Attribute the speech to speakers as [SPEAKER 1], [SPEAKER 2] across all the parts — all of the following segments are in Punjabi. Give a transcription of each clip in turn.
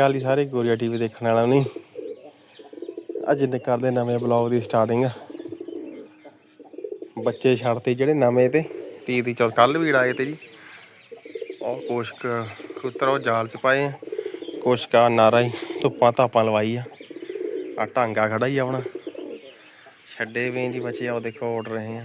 [SPEAKER 1] ਗੱਲ ਸਾਰੇ, ਗੋਰੀਆ ਟੀਵੀ ਦੇਖਣ ਵਾਲਾ ਨਹੀਂ ਅੱਜ ਨੇ ਕਰਦੇ ਨਵੇਂ ਬਲੌਗ ਦੀ ਸਟਾਰਟਿੰਗ ਬੱਚੇ ਛੱਡਤੇ ਜਿਹੜੇ ਨਵੇਂ ਤੇ। ਤੀ ਦੀ ਚੌਥ ਕੱਲ ਵੀ ਆਏ ਤੇ ਜੀ। ਉਹ ਕੁਛ ਕੁ ਉਹ ਜਾਲ ਚ ਪਾਏ ਆ। ਕੁਛ ਕਾ ਨਾਰਾ ਹੀ, ਧੁੱਪਾਂ ਧਾਪਾਂ ਲਵਾਈ ਆ। ਆ ਟਾਂਗਾ ਖੜਾ ਹੀ ਆ ਆਪਣਾ। ਛੱਡੇ ਵੀ ਜੀ ਬੱਚੇ ਆ ਉਹ ਦੇਖੋ ਉੱਡ ਰਹੇ ਆ।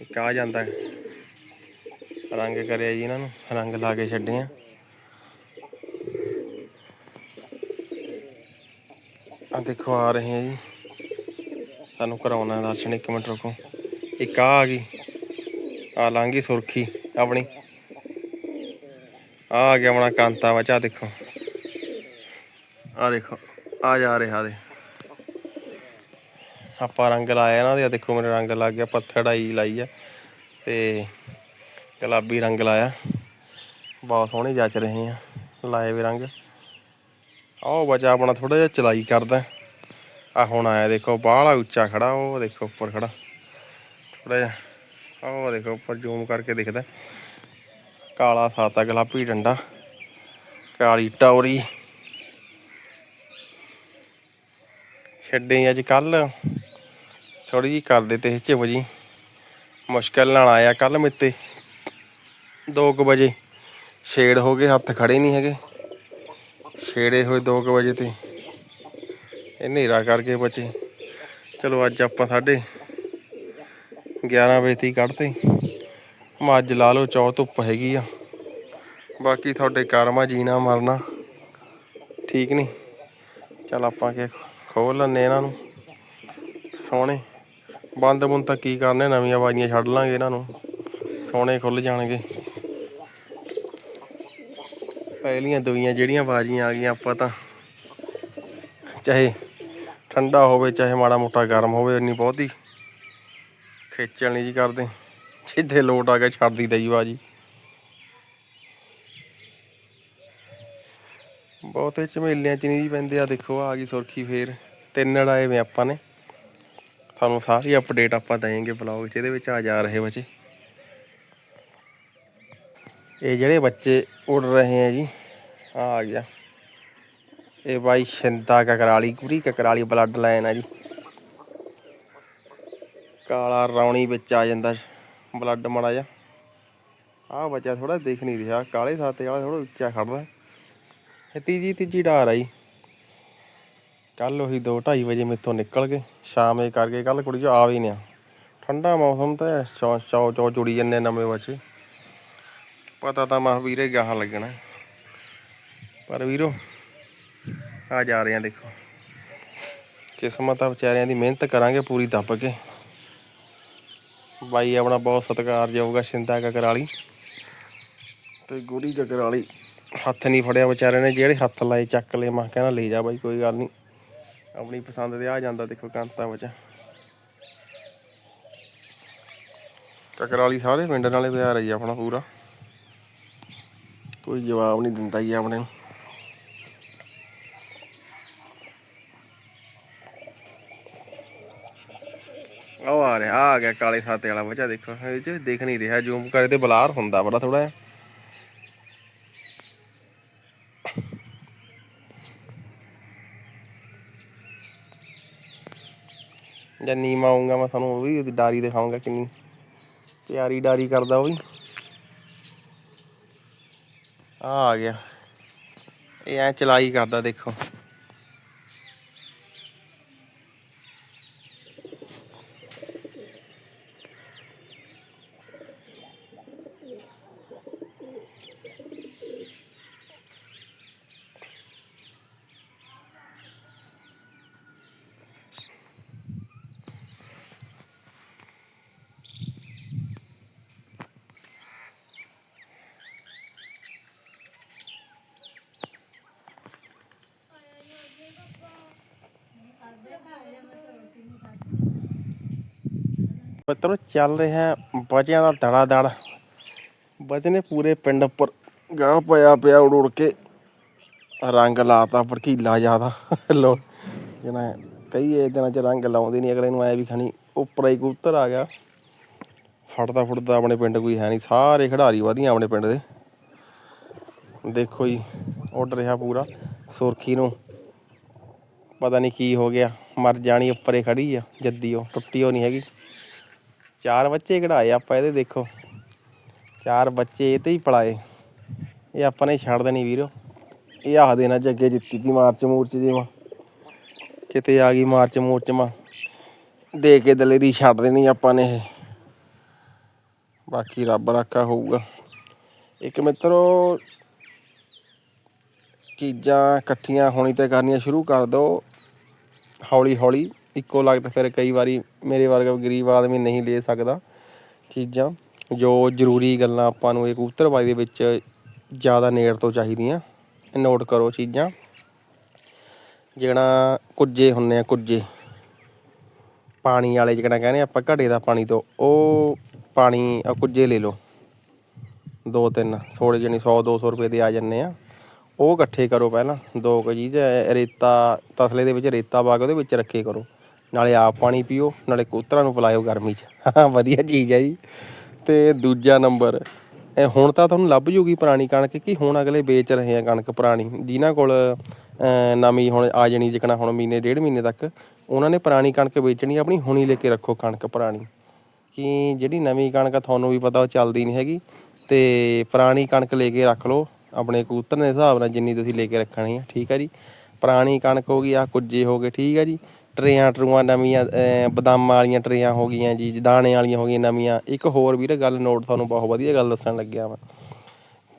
[SPEAKER 1] ਇੱਕ ਜਾਂਦਾ। ਰੰਗ ਕਰਿਆ ਜੀ ਇਹਨਾਂ ਨੂੰ, ਰੰਗ ਲਾ ਕੇ ਛੱਡੇ ਆ। ਆ ਦੇਖੋ, ਆ ਰਹੇ ਆ ਜੀ। ਤੁਹਾਨੂੰ ਕਰਾਉਣਾ ਦਰਸ਼ਨ, ਇੱਕ ਮਿੰਟ ਰੁਕੋ। ਇੱਕ ਆ ਆ ਗਈ। ਆ ਲਾਂਗੀ ਸੁਰਖੀ ਆਪਣੀ। ਆ ਆ ਗਿਆ ਆਪਣਾ ਕਾਂਤਾ ਵਚਾ ਦੇਖੋ। ਆ ਦੇਖੋ, ਆ ਜਾ ਰਿਹਾ ਦੇ। ਆਪਾਂ ਰੰਗ ਲਾਇਆ ਇਹਨਾਂ ਦੇ ਦੇਖੋ ਮੇਰੇ ਰੰਗ ਲੱਗ ਗਿਆ ਪੱਥੜਾਈ ਲਾਈ ਆ ਤੇ ਗੁਲਾਬੀ ਰੰਗ ਲਾਇਆ। ਬਹੁਤ ਸੋਹਣੇ ਜੱਚ ਰਹੇ ਆ, ਲਾਏ ਵੀ ਰੰਗ। ਆਹ ਬਚਾ ਆਪਣਾ ਥੋੜਾ ਜਿਹਾ ਚਲਾਈ ਕਰਦਾ। ਆ ਹੁਣ ਆਇਆ ਦੇਖੋ, ਬਾਹਲਾ ਉੱਚਾ ਖੜਾ, ਉਹ ਦੇਖੋ ਉੱਪਰ ਖੜਾ। ਥੋੜਾ ਜਿਹਾ ਉਹ ਦੇਖੋ ਉੱਪਰ ਜ਼ੂਮ ਕਰਕੇ ਦਿਖਦਾ। ਕਾਲਾ ਸਾਤਾ ਗੁਲਾਬੀ ਡੰਡਾ, ਕਾਲੀ ਟੌਰੀ। ਛੱਡੇ ਅੱਜ ਕੱਲ ਥੋੜੀ ਜੀ ਕਰਦੇ ਤੇ ਝਿਪ ਜੀ। ਮੁਸ਼ਕਲ ਨਾਲ ਆਇਆ ਕੱਲ ਮਿੱਤੇ। 2 ਵਜੇ, ਛੇੜ ਹੋ ਗਏ, ਹੱਥ ਖੜੇ ਨਹੀਂ ਹੈਗੇ। ਛੇੜੇ ਹੋਏ 2 ਵਜੇ ਤੇ। ਇਹ ਹਨੇਰਾ ਕਰਕੇ ਬਚੇ। ਚਲੋ ਅੱਜ ਆਪਾਂ ਸਾਡੇ 11 ਵਜੇ ਤੀ ਕੱਢਤੇ। ਮੈਂ ਅੱਜ ਲਾ ਲਓ ਚੌ ਧੁੱਪ ਹੈਗੀ ਆ। ਬਾਕੀ ਤੁਹਾਡੇ ਕਰਮਾ, ਜੀਣਾ, ਮਰਨਾ, ਠੀਕ ਨਹੀਂ? ਚਲ ਆਪਾਂ ਕੇ ਖੋਲ ਲੈਨੇ ਇਹਨਾਂ ਨੂੰ। ਸੋਹਣੇ। ਬੰਦ ਬੁੰਦ ਤਾਂ ਕੀ ਕਰਨੇ, ਨਵੀਆਂ ਬਾਜੀਆਂ ਛੱਡ ਲਾਂਗੇ ਇਹਨਾਂ ਨੂੰ। ਸੋਹਣੇ ਖੁੱਲ ਜਾਣਗੇ। ਪਹਿਲੀਆਂ ਦੁਈਆਂ ਜਿਹੜੀਆਂ ਬਾਜੀਆਂ ਆ ਗਈਆਂ, ਆਪਾਂ ਤਾਂ ਚਾਹੇ ਠੰਡਾ ਹੋਵੇ, ਚਾਹੇ ਮਾੜਾ ਮੋਟਾ ਗਰਮ ਹੋਵੇ, ਇੰਨੀ ਬਹੁਤੀ ਖੇਚਲ ਨਹੀਂ ਜੀ ਕਰਦੇ। ਸਿੱਧੇ ਲੋਟ ਆ ਕੇ ਛੱਡ ਦੀ ਦਈ ਬਾਜੀ। ਬਹੁਤੇ ਝਮੇਲਿਆਂ ਚ ਨਹੀਂ ਜੀ ਪੈਂਦੇ ਆ ਦੇਖੋ ਆ ਗਈ ਸੁਰਖੀ ਫੇਰ। ਤਿੰਨ ਅੜਾਏ ਵੇ ਆਪਾਂ ਨੇ। ਤੁਹਾਨੂੰ ਸਾਰੀ ਅਪਡੇਟ ਆਪਾਂ ਦੇਵਾਂਗੇ ਬਲੌਗ 'ਚ, ਇਹਦੇ ਵਿੱਚ ਆ ਜਾ ਰਹੇ ਬੱਚੇ। ਇਹ ਜਿਹੜੇ ਬੱਚੇ ਉੜ ਰਹੇ ਆ ਜੀ ਆ ਆ ਗਿਆ। ਇਹ ਬਾਈ ਸ਼ਿੰਦਾ ਕਕਰਾਲੀ, ਪੂਰੀ ਕਕਰਾਲੀ ਬਲੱਡ ਲਾਈਨ ਆ ਜੀ। ਕਾਲਾ ਰੌਣੀ ਵਿੱਚ ਆ ਜਾਂਦਾ ਬਲੱਡ ਮਾੜਾ ਜਿਹਾ। ਆਹ ਬੱਚਾ ਥੋੜਾ ਦਿਖ ਨਹੀਂ ਰਿਹਾ, ਕਾਲੇ ਸਾਤੇ ਵਾਲਾ ਥੋੜਾ ਉੱਚਾ ਖੜਦਾ। ਇਹ ਤੀਜੀ ਤੀਜੀ ਡਾਰ ਆਈ ਕੱਲ ਉਹੀ 2:30 ਵਜੇ ਮੇਥੋਂ ਨਿਕਲ ਗਏ, ਸ਼ਾਮੇ ਕਰਕੇ ਕੱਲ ਕੁੜੀ ਜੋ ਆ ਵੀ ਨਹੀਂ ਠੰਡਾ ਮੌਸਮ ਤਾਂ ਚੌ ਚੌ ਚੌ ਜੁੜੀ ਜੰਨੇ ਨਵੇਂ ਬੱਚੇ। ਪਤਾ ਤਾਂ ਮਾ ਵੀਰੇ ਗਾਹਾਂ ਲੱਗਣਾ। ਪਰ ਵੀਰੋ, ਆ ਜਾ ਰਹੇ ਆ ਦੇਖੋ। ਕਿਸਮਤ ਆ ਵਿਚਾਰਿਆਂ ਦੀ, ਮਿਹਨਤ ਕਰਾਂਗੇ ਪੂਰੀ ਦੱਬ ਕੇ। ਬਾਈ ਆਪਣਾ ਬਹੁਤ ਸਤਿਕਾਰ ਜਾਊਗਾ ਸ਼ਿੰਦਾ ਕਕਰਾਲੀ ਤੇ ਗੋਰੀ ਕਕਰਾਲੀ ਹੱਥ ਨਹੀਂ ਫੜਿਆ ਵਿਚਾਰੇ ਨੇ, ਜਿਹੜੇ ਹੱਥ ਲਾਏ ਚੱਕ ਲਏ, ਮੈਂ ਕਹਿੰਦਾ ਲੈ ਜਾ ਬਾਈ, ਕੋਈ ਗੱਲ ਨਹੀਂ। ਆਪਣੀ ਪਸੰਦ ਦੇ ਆ ਜਾਂਦਾ ਦੇਖੋ ਕਾਂਤਾ ਵਿੱਚ। ਕਕਰਾਲੀ ਸਾਰੇ ਪਿੰਡ ਨਾਲੇ ਪਿਆਰ ਹੈ ਆਪਣਾ ਪੂਰਾ। ਕੋਈ ਜਵਾਬ ਨਹੀਂ ਦਿੰਦਾ ਜੀ ਆਪਣੇ ਨੂੰ। ਉਹ ਆ ਰਿਹਾ, ਆ ਗਿਆ ਕਾਲੇ ਸਾਤੇ ਵਾਲਾ ਬੱਚਾ ਦੇਖੋ, ਇਹ ਚ ਦਿਖ ਨਹੀਂ ਰਿਹਾ ਜ਼ੂਮ ਕਰੇ ਤੇ ਬਲਾਰ ਹੁੰਦਾ ਬੜਾ ਥੋੜਾ ਜਿਹਾ। ਜਾਂ ਨੀਮ ਆਉਂਗਾ ਮੈਂ ਤੁਹਾਨੂੰ, ਉਹ ਵੀ ਉਹਦੀ ਡਾਰੀ ਦਿਖਾਉਂਗਾ ਕਿੰਨੀ ਪਿਆਰੀ ਡਾਰੀ ਕਰਦਾ ਉਹ ਵੀ। ਆ ਆ ਗਿਆ। ਇਹ ਐ ਚਲਾਈ ਕਰਦਾ ਦੇਖੋ। ਮਿੱਤਰੋ, ਚੱਲ ਰਿਹਾ ਬਚਿਆਂ ਦਾ ਦੜਾ ਦੜ ਬਚ ਨੇ ਪੂਰੇ ਪਿੰਡ ਉੱਪਰ ਗਾਹ ਪਿਆ ਪਿਆ ਉੜ ਉੜ ਕੇ। ਰੰਗ ਲਾਤਾ ਭੜਕੀਲਾ ਜ਼ਿਆਦਾ। ਲੋ ਜਿਹਨਾਂ ਕਈ ਇਹ ਦਿਨਾਂ ਚ ਰੰਗ ਲਾਉਂਦੇ ਨਹੀਂ ਅਗਲੇ ਨੂੰ ਆਇਆ ਵੀ ਖਣੀ, ਉੱਪਰ ਹੀ ਕਬੂਤਰ ਆ ਗਿਆ। ਫੜਦਾ ਫੁੜਦਾ ਆਪਣੇ ਪਿੰਡ ਕੋਈ ਹੈ ਨਹੀਂ ਸਾਰੇ ਖਿਡਾਰੀ ਵਧੀਆਂ ਆਪਣੇ ਪਿੰਡ ਦੇ। ਦੇਖੋ ਜੀ, ਉੱਡ ਰਿਹਾ ਪੂਰਾ। ਸੁਰਖੀ ਨੂੰ ਪਤਾ ਨਹੀਂ ਕੀ ਹੋ ਗਿਆ, ਮਰ ਜਾਣੀ, ਉੱਪਰੇ ਖੜੀ ਆ, ਜੱਦੀ ਉਹ, ਟੁੱਟੀ ਉਹ ਨਹੀਂ ਹੈਗੀ। ਚਾਰ ਬੱਚੇ ਕਢਾਏ, ਆਪਾਂ ਇਹਦੇ ਦੇਖੋ। ਚਾਰ ਬੱਚੇ ਇਹ ਤੇ ਹੀ ਪਲਾਏ ਇਹ ਆਪਾਂ ਨੇ ਛੱਡ ਦੇਣੀ ਵੀਰੋ। ਇਹ ਆਖ ਦੇਣਾ ਜੱਗੇ ਜਿੱਤੀ ਤੀ ਮਾਰਚ ਮੂਰਚ ਜਿਵੇਂ। ਕਿਤੇ ਆ ਗਈ ਮਾਰਚ ਮੂਰਚ ਮਾ। ਦੇ ਕੇ ਦਲੇਰੀ ਛੱਡ ਦੇਣੀ ਆਪਾਂ ਨੇ ਇਹ। ਬਾਕੀ ਰੱਬ ਰਾਖਾ ਹੋਊਗਾ। ਇੱਕ ਮਿੱਤਰੋ, ਚੀਜ਼ਾਂ ਇਕੱਠੀਆਂ ਹੋਣੀ ਤੇ ਕਰਨੀਆਂ ਸ਼ੁਰੂ ਕਰ ਦਿਓ। ਹੌਲੀ ਹੌਲੀ ਇੱਕੋ ਲਗਤ ਫਿਰ ਕਈ ਵਾਰੀ ਮੇਰੇ ਵਰਗਾ ਗਰੀਬ ਆਦਮੀ ਨਹੀਂ ਲੈ ਸਕਦਾ ਚੀਜ਼ਾਂ। ਜੋ ਜ਼ਰੂਰੀ ਗੱਲਾਂ ਆਪਾਂ ਨੂੰ ਇਹ ਕਬੂਤਰਬਾਜ਼ੀ ਦੇ ਵਿੱਚ ਜ਼ਿਆਦਾ ਨੇੜ ਤੋਂ ਚਾਹੀਦੀਆਂ। ਨੋਟ ਕਰੋ ਚੀਜ਼ਾਂ। ਜਿਹੜਾ ਕੁੱਜੇ ਹੁੰਨੇ ਆ, ਕੁੱਜੇ। ਪਾਣੀ ਵਾਲੇ ਜਿਹੜਾ ਕਹਿੰਦੇ ਆਪਾਂ ਘੜੇ ਦਾ ਪਾਣੀ ਤੋਂ, ਉਹ ਪਾਣੀ ਕੁੱਜੇ ਲੈ ਲਓ। ਦੋ ਤਿੰਨ ਥੋੜੇ ਜਿਹੇ 100 200 ਰੁਪਏ ਦੇ ਆ ਜੰਨੇ ਆ। ਉਹ ਇਕੱਠੇ ਕਰੋ ਪਹਿਲਾਂ। ਦੋ ਕੁ ਜੀ ਰੇਤਾ, ਤਸਲੇ ਦੇ ਵਿੱਚ ਰੇਤਾ ਪਾ ਕੇ ਉਹਦੇ ਵਿੱਚ ਰੱਖੇ ਕਰੋ। ਨਾਲੇ ਆਪ ਪਾਣੀ ਪੀਓ, ਨਾਲੇ ਕਬੂਤਰਾਂ ਨੂੰ ਪਿਲਾਇਓ ਗਰਮੀ 'ਚ। ਹਾਂ, ਵਧੀਆ ਚੀਜ਼ ਹੈ ਜੀ। ਤੇ ਦੂਜਾ ਨੰਬਰ, ਇਹ ਹੁਣ ਤਾਂ ਤੁਹਾਨੂੰ ਲੱਭ ਜੂਗੀ ਪੁਰਾਣੀ ਕਣਕ ਕਿ ਹੁਣ ਅਗਲੇ ਵੇਚ ਰਹੇ ਆ ਕਣਕ ਪੁਰਾਣੀ। ਜਿਨ੍ਹਾਂ ਕੋਲ ਨਵੀਂ ਹੁਣ ਆ ਜਣੀ ਜਿਕਣਾ ਹੁਣ ਮਹੀਨੇ, ਡੇਢ ਮਹੀਨੇ ਤੱਕ, ਉਹਨਾਂ ਨੇ ਪੁਰਾਣੀ ਕਣਕ ਵੇਚਣੀ ਆਪਣੀ ਹੁਣੀ ਲੈ ਕੇ ਰੱਖੋ ਕਣਕ ਪੁਰਾਣੀ। ਕਿ ਜਿਹੜੀ ਨਵੀਂ ਕਣਕ ਤੁਹਾਨੂੰ ਵੀ ਪਤਾ ਉਹ ਚੱਲਦੀ ਨਹੀਂ ਹੈਗੀ। ਤੇ ਪੁਰਾਣੀ ਕਣਕ ਲੈ ਕੇ ਰੱਖ ਲਓ, ਆਪਣੇ ਕਬੂਤਰ ਦੇ ਹਿਸਾਬ ਨਾਲ ਜਿੰਨੀ ਤੁਸੀਂ ਲੈ ਕੇ ਰੱਖਣੀ ਹੈ ਠੀਕ ਹੈ ਜੀ। ਪੁਰਾਣੀ ਕਣਕ ਹੋ ਗਈ ਆ ਕੁੱਜੇ ਹੋ ਗਏ, ਠੀਕ ਹੈ ਜੀ। ਟਰੇਆਂ ਟਰੂਆਂ ਨਵੀਆਂ ਬਦਾਮਾਂ ਵਾਲੀਆਂ ਟਰੇਆਂ ਹੋ ਗਈਆਂ ਜੀ ਦਾਣੇ ਵਾਲੀਆਂ ਹੋ ਗਈਆਂ ਨਵੀਆਂ। ਇੱਕ ਹੋਰ ਵੀਰੇ ਗੱਲ ਨੋਟ ਤੁਹਾਨੂੰ ਬਹੁਤ ਵਧੀਆ ਗੱਲ ਦੱਸਣ ਲੱਗਿਆ ਵਾ।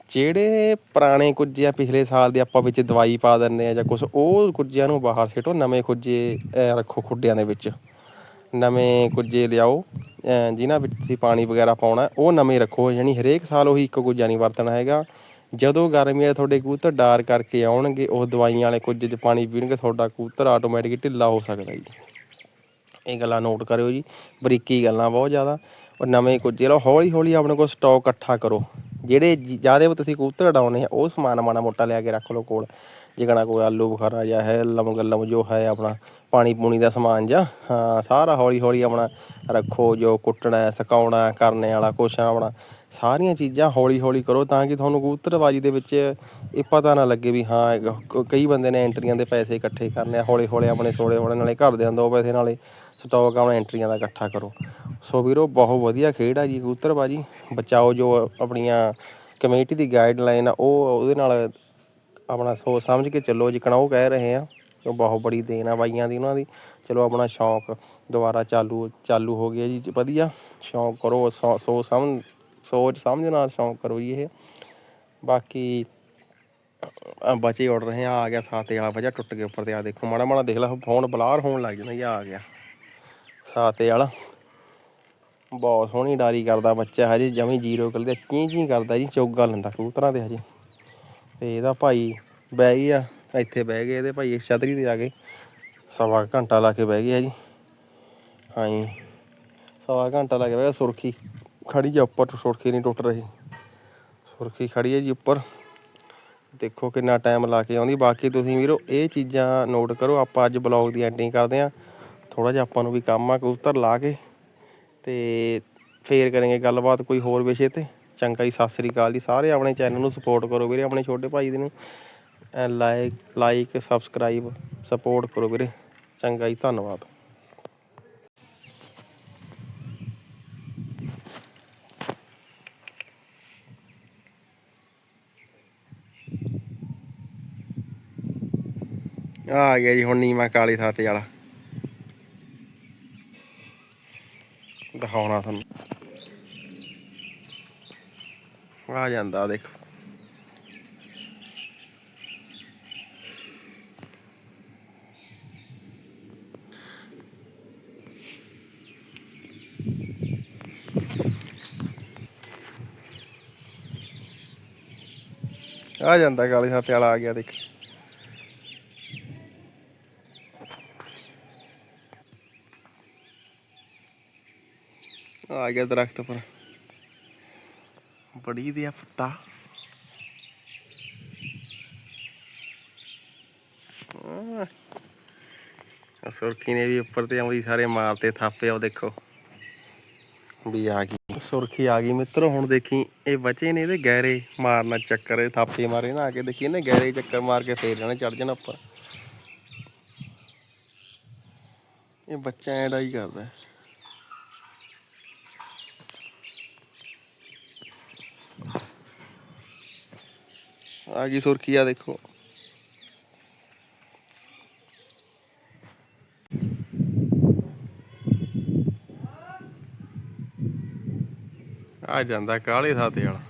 [SPEAKER 1] ਜਿਹੜੇ ਪੁਰਾਣੇ ਕੁੱਜੇ ਆ ਪਿਛਲੇ ਸਾਲ ਦੇ ਆਪਾਂ ਵਿੱਚ ਦਵਾਈ ਪਾ ਦਿੰਦੇ ਆ ਜਾਂ ਕੁਝ ਉਹ ਕੁੱਜਿਆਂ ਨੂੰ ਬਾਹਰ ਸਿੱਟੋ ਨਵੇਂ ਕੁੱਜੇ ਰੱਖੋ ਖੁੱਡਿਆਂ ਦੇ ਵਿੱਚ। ਨਵੇਂ ਕੁੱਜੇ ਲਿਆਓ ਅਹ, ਜਿਨ੍ਹਾਂ ਵਿੱਚ ਤੁਸੀਂ ਪਾਣੀ ਵਗੈਰਾ ਪਾਉਣਾ ਉਹ ਨਵੇਂ ਰੱਖੋ। ਯਾਨੀ ਹਰੇਕ ਸਾਲ ਉਹੀ ਇੱਕ ਕੁੱਜਾ ਨਹੀਂ ਵਰਤਣਾ ਹੈਗਾ। ਜਦੋਂ ਗਰਮੀ ਵਾਲੇ ਤੁਹਾਡੇ ਕਬੂਤਰ ਡਾਰ ਕਰਕੇ ਆਉਣਗੇ, ਉਹ ਦਵਾਈਆਂ ਵਾਲੇ ਕੁੱਜੇ 'ਚ ਪਾਣੀ ਪੀਣਗੇ, ਤੁਹਾਡਾ ਕਬੂਤਰ ਆਟੋਮੈਟਿਕ ਢਿੱਲਾ ਹੋ ਸਕਦਾ ਜੀ। ਇਹ ਗੱਲਾਂ ਨੋਟ ਕਰਿਓ ਜੀ, ਬਰੀਕੀ ਗੱਲਾਂ ਬਹੁਤ ਜ਼ਿਆਦਾ। ਔਰ ਨਵੇਂ ਕੁਝ ਲਓ ਹੌਲੀ ਹੌਲੀ ਆਪਣੇ ਕੋਲ ਸਟਾਕ ਇਕੱਠਾ ਕਰੋ। ਜਿਹੜੇ ਜ਼ਿਆਦਾ ਤੁਸੀਂ ਕਬੂਤਰ ਉਡਾਉਣੇ ਆ, ਉਹ ਸਮਾਨ ਮਾੜਾ ਮੋਟਾ ਲਿਆ ਕੇ ਰੱਖ ਲਓ ਕੋਲ। ਜਿਕਣਾ ਕੋਈ ਆਲੂ, ਬੁਖਾਰਾ ਜਾਂ ਹੈ, ਲਮ ਗੱਲਮ ਜੋ ਹੈ ਆਪਣਾ, ਪਾਣੀ ਪੂਣੀ ਦਾ ਸਮਾਨ ਜਾਂ, ਹਾਂ, ਸਾਰਾ ਹੌਲੀ ਹੌਲੀ ਆਪਣਾ ਰੱਖੋ, ਜੋ ਕੁੱਟਣਾ, ਸੁਕਾਉਣਾ, ਕਰਨੇ ਵਾਲਾ ਕੁਛ ਆਪਣਾ। ਸਾਰੀਆਂ ਚੀਜ਼ਾਂ ਹੌਲੀ ਹੌਲੀ ਕਰੋ ਤਾਂ ਕਿ ਤੁਹਾਨੂੰ ਕਬੂਤਰਬਾਜੀ ਦੇ ਵਿੱਚ ਇਹ ਪਤਾ ਨਾ ਲੱਗੇ ਵੀ ਹਾਂ ਕਈ ਬੰਦੇ ਨੇ ਐਂਟਰੀਆਂ ਦੇ ਪੈਸੇ ਇਕੱਠੇ ਕਰਨੇ ਆ, ਹੌਲੀ ਹੌਲੀ ਆਪਣੇ ਥੋੜੇ ਥੋੜੇ ਨਾਲੇ ਘਰਦਿਆਂ ਦੋ ਪੈਸੇ ਨਾਲੇ ਸਟਾਕ ਆਪਣੇ ਐਂਟਰੀਆਂ ਦਾ ਇਕੱਠਾ ਕਰੋ। ਸੋ ਵੀਰੋ, ਬਹੁਤ ਵਧੀਆ ਖੇਡ ਆ ਜੀ ਕਬੂਤਰਬਾਜੀ। ਬਚਾਓ ਜੋ ਆਪਣੀਆਂ ਕਮੇਟੀ ਦੀ ਗਾਈਡਲਾਈਨ ਆ, ਉਹ ਉਹਦੇ ਨਾਲ ਆਪਣਾ ਸੋਚ ਸਮਝ ਕੇ ਚੱਲੋ, ਜਿਕਣਾ ਉਹ ਕਹਿ ਰਹੇ ਆ, ਉਹ ਬਹੁਤ ਬੜੀ ਦੇਣ ਆ ਬਾਈਆਂ ਦੀ, ਉਹਨਾਂ ਦੀ। ਚਲੋ ਆਪਣਾ ਸ਼ੌਂਕ ਦੁਬਾਰਾ ਚਾਲੂ ਚਾਲੂ ਹੋ ਗਿਆ ਜੀ, ਵਧੀਆ। ਸ਼ੌਂਕ ਕਰੋ, ਸੋ ਸੋ ਸਮਝ ਸੋਚ ਸਮਝ ਨਾਲ ਸ਼ੌਂਕ ਕਰੋ ਜੀ ਇਹ। ਬਾਕੀ ਬਚੇ ਉੱਡ ਰਹੇ ਆ ਆ ਗਿਆ ਸਾਤੇ ਵਾਲਾ ਵਜਾ ਟੁੱਟ ਗਿਆ ਉੱਪਰ ਤੇ ਆ ਦੇਖੋ ਮਾੜਾ ਮਾੜਾ ਦੇਖ ਲੈ, ਫੋਨ ਬਲਾਰ ਹੋਣ ਲੱਗ ਜਾਂਦਾ ਇਹ ਆ ਗਿਆ। ਸਾਤੇ ਵਾਲਾ ਬਹੁਤ ਸੋਹਣੀ ਡਾਰੀ ਕਰਦਾ ਬੱਚਾ ਹਜੇ ਜਮੀ ਜ਼ੀਰੋ ਕਿਲ ਦੇ, ਚੀਂ ਚੀਂ ਕਰਦਾ ਜੀ, ਚੌਗਾ ਲੈਂਦਾ ਕਬੂਤਰਾਂ ਦੇ ਹਜੇ। ਤੇ ਇਹਦਾ ਭਾਈ ਬਹਿ ਗਿਆ ਇੱਥੇ ਬਹਿ ਗਏ, ਇਹਦੇ ਭਾਈ ਇੱਕ ਛਤਰੀ ਤੇ ਆ ਗਏ ਸਵਾ ਘੰਟਾ ਲਾ ਕੇ ਬਹਿ ਗਿਆ ਜੀ। ਹਾਂ ਸਵਾ ਘੰਟਾ ਲਾ ਕੇ ਬਹਿ ਗਿਆ ਸੁਰਖੀ। ਖੜੀ ਆ ਉੱਪਰ, ਸੁਰਖੀ ਨਹੀਂ ਟੁੱਟ ਰਹੀ। ਸੁਰਖੀ ਖੜੀ ਹੈ ਜੀ ਉੱਪਰ। ਦੇਖੋ ਕਿੰਨਾ ਟਾਈਮ ਲਾ ਕੇ ਆਉਂਦੀ। ਬਾਕੀ ਤੁਸੀਂ ਵੀਰੋ, ਇਹ ਚੀਜ਼ਾਂ ਨੋਟ ਕਰੋ। ਆਪਾਂ ਅੱਜ ਬਲੌਗ ਦੀ ਐਂਡਿੰਗ ਕਰਦੇ ਆ ਥੋੜਾ ਜਿਹਾ ਆਪਾਂ ਨੂੰ ਵੀ ਕੰਮ ਆ, ਕਬੂਤਰ ਲਾ ਕੇ। ਤੇ ਫੇਰ ਕਰਾਂਗੇ ਗੱਲਬਾਤ ਕੋਈ ਹੋਰ ਵਿਸ਼ੇ ਤੇ। ਚੰਗਾ ਜੀ, ਸਤਿ ਸ੍ਰੀ ਅਕਾਲ ਜੀ। ਸਾਰੇ ਆਪਣੇ ਚੈਨਲ ਨੂੰ ਸਪੋਰਟ ਕਰੋ ਵੀਰੇ, ਆਪਣੇ ਛੋਟੇ ਭਾਈ ਦੇ ਨੂੰ। ਲਾਈਕ ਲਾਈਕ ਸਬਸਕ੍ਰਾਈਬ ਸਪੋਰਟ ਕਰੋ ਵੀਰੇ। ਚੰਗਾ ਜੀ, ਧੰਨਵਾਦ। ਆ ਗਿਆ ਜੀ, ਹੁਣ ਨੀਮਾ ਕਾਲੀ ਸਾਤੇ ਵਾਲਾ। ਦਿਖਾਉਣਾ ਤੁਹਾਨੂੰ। ਆ ਜਾਂਦਾ, ਦੇਖੋ। ਆ ਜਾਂਦਾ ਕਾਲੀ ਸਾਤੇ ਵਾਲਾ, ਆ ਗਿਆ, ਦੇਖ। ਆ ਗਿਆ ਦਰਖਤ ਪਰ ਬੜੀ ਦੇ ਫੱਤਾ। ਸੁਰਖੀ ਨੇ ਵੀ ਉੱਪਰ ਤੇ ਆਉਂਦੀ, ਸਾਰੇ ਮਾਰਤੇ, ਥਾਪੇ ਆ, ਦੇਖੋ। ਵੀ ਆ ਗਈ। ਸੁਰਖੀ ਆ ਗਈ। ਮਿੱਤਰ, ਹੁਣ ਦੇਖੀ, ਇਹ ਬਚੇ ਨੇ ਇਹਦੇ ਗਹਿਰੇ ਮਾਰਨਾ ਚੱਕਰ ਥਾਪੇ ਮਾਰੇ ਨਾ ਆ ਕੇ। ਦੇਖੀ ਇਹਨੇ ਗਹਿਰੇ ਚੱਕਰ ਮਾਰ ਕੇ ਫੇਰ ਜਾਣਾ ਚੜ ਜਾਣਾ ਉੱਪਰ। ਇਹ ਬੱਚਾ ਐਡਾ ਹੀ ਕਰਦਾ। ਆ ਗਈ ਸੁਰਖੀ ਆ ਦੇਖੋ। ਆ ਜਾਂਦਾ ਕਾਲੇ ਸਾਤੇ ਵਾਲਾ।